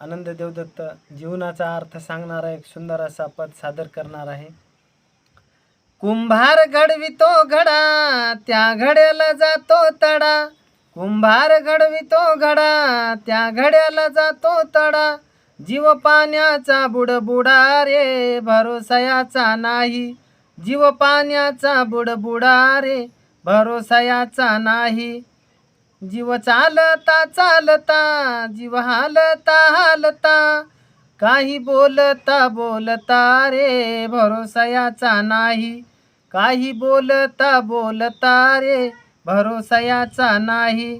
आनंद देवदत्त जीवनाचा अर्थ सांगणारा एक सुंदर असा पद सादर करणार आहे. कुंभार घडवितो घडा त्या घड्याला जातो तडा. कुंभार घडवितो घडा त्या घड्याला जातो तडा. जीव पाण्याचा बुडबुडा रे भरोसयाचा नाही. जीव पाण्याचा बुडबुडा रे भरोसयाचा नाही. जीव चालता चालता जीव हालता हालता काही बोलता बोलता रे भरोसयाचा नाही. काही बोलता बोलता रे भरोसयाचा नाही.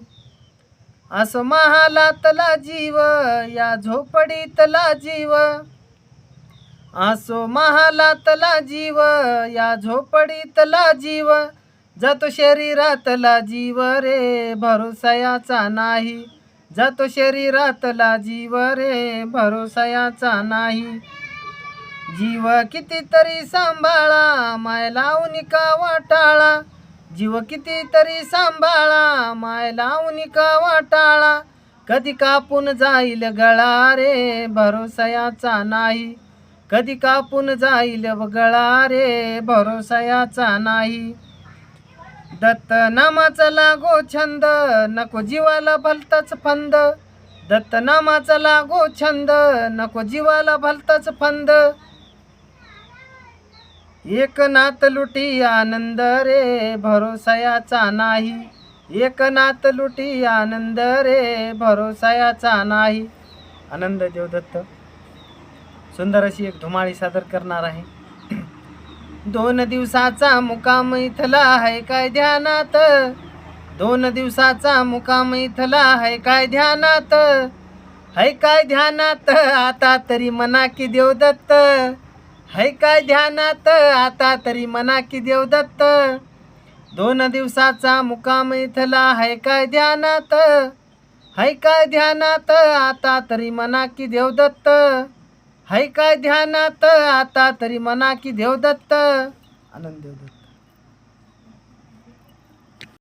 असो महालातला जीव या झोपडीतला जीव असो महालातला जीव या झोपडीतला जीव जातो शरीरातला जीव रे भरोसयाचा नाही. जातो शरीरातला जीव रे भरोसयाचा नाही. जीव कितीतरी सांभाळा माय लावून का वाटाळा. जीव कितीतरी सांभाळा माय लावून का वाटाळा. कधी कापून जाईल गळा रे भरोसयाचा नाही. कधी कापून जाईल गळा रे भरोसयाचा नाही. दत्त नामाचा लागो छंद नको जीवाला भलताच फंद. दत्त नामाचा लागो छंद नको जीवाला भलताच फंद. एक नात लुटी आनंद रे भरोसयाचा नाही. एक नात लुटी आनंद रे भरोसयाचा नाही. आनंद देव दत्त. सुंदर अशी एक धुमाळी सादर करणार आहे. दोन दिवसाचा मुकाम इथला आहे काय ध्यानात? दोन दिवसाचा मुकाम इथला आहे काय ध्यानात? है काय ध्यानात? आता तरी मना की देवदत्त है काय ध्यानात? आता तरी मना की देवदत्त दोन दिवसाचा मुकाम इथला है काय ध्यानात? है काय ध्यानात? आता तरी मना की देवदत्त हाय काय ध्यानात? आता तरी मना की देवदत्त. आनंद देवदत्त.